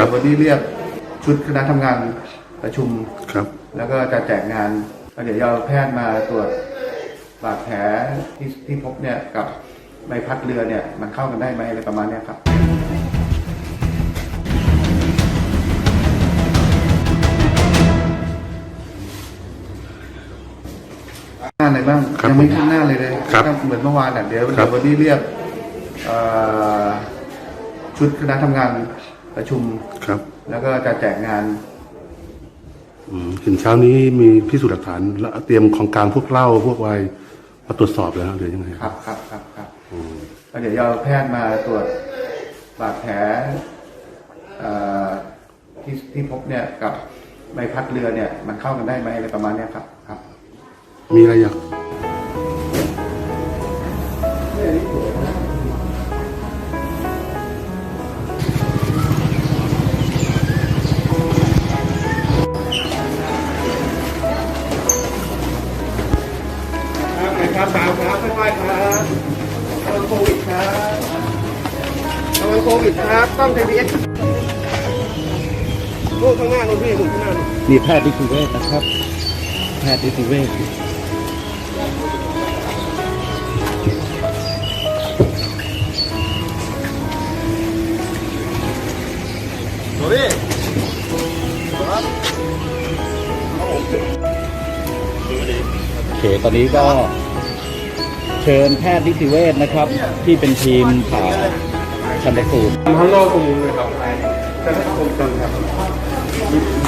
ครับวันนี้เรียกชุดคณะทำงานประชุม ครับ แล้วก็จะแจกงานแล้วเดี๋ยวจะเอาแพทย์มาตรวจบาดแผลที่ที่พบเนี่ยกับใบพัดเรือเนี่ยมันเข้ากันได้ไหมอะไรประมาณเนี้ยครับ หน้าอะไรบ้างครับยังไม่ขึ้นหน้าเลยเลยครับก็เหมือนเมื่อวานอะเดี๋ยวครัเดี๋บยววันนี้เรียกเอ่อชุดคณะทำงาน ประชุม ครับแล้วก็จะแจกงานอืมเห็นเช้านี้มีพิสูจน์หลักฐานแล้วเตรียมของกลางพวกเหล้าพวกไวน์มาตรวจสอบแล้วหรือยังไงครับครับครับครับอืมแล้วเดี๋ยวจะเอาแพทย์มาตรวจบาดแผลเอ่อที่ที่พบเนี่ยกับใบพัดเรือเนี่ย มันเข้ากันได้ไหมอะไรประมาณเนี้ยครับครับ มีอะไรอยาก สาวครับค่อยๆครับระวังโควิดครับระวังโควิดครับ ต้อง JBS ลูกข้างหน้าลูกพี่ลูกข้างหน้าลูกนี่แพทย์นิติเวชนะครับ แพทย์นิติเวชลูกพี่โอเค ตอนนี้ก็เชิญแพทย์นิติเวชนะครับ ที่เป็นทีมผ่าชันสูตรข้างนอกตรงนี้เลยครับจะให้ค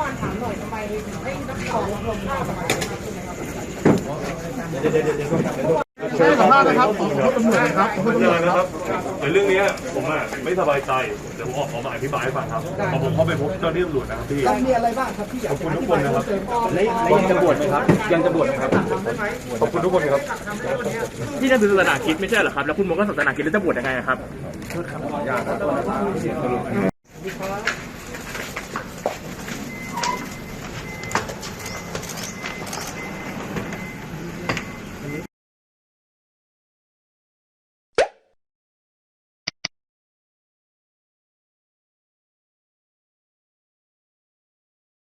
วานถามหน่อยทำไมถึงไม่นักข่าวลงภาพอะไรมากขึ้นไหมครับใช่ขอโทษนะครับขอโทษตำรวจนะครับขอโทษตำรวจนะครับในเรื่องนี้ผมอะไม่สบายใจเดี๋ยวผมออกมาอธิบายให้ฟังครับพอผมเข้าไปพบเจ้าหน้าที่ตำรวจนะครับพี่มีอะไรบ้างครับที่อยากจะอธิบายเพิ่มเติมก็ยังจะบวชไหมครับ ยังจะบวชไหมครับขอบคุณทุกคนครับที่นั่นคือศาสนาคิดไม่ใช่เหรอครับแล้วคุณมองว่าศาสนาคิดแล้วจะบวชยังไงอะครับ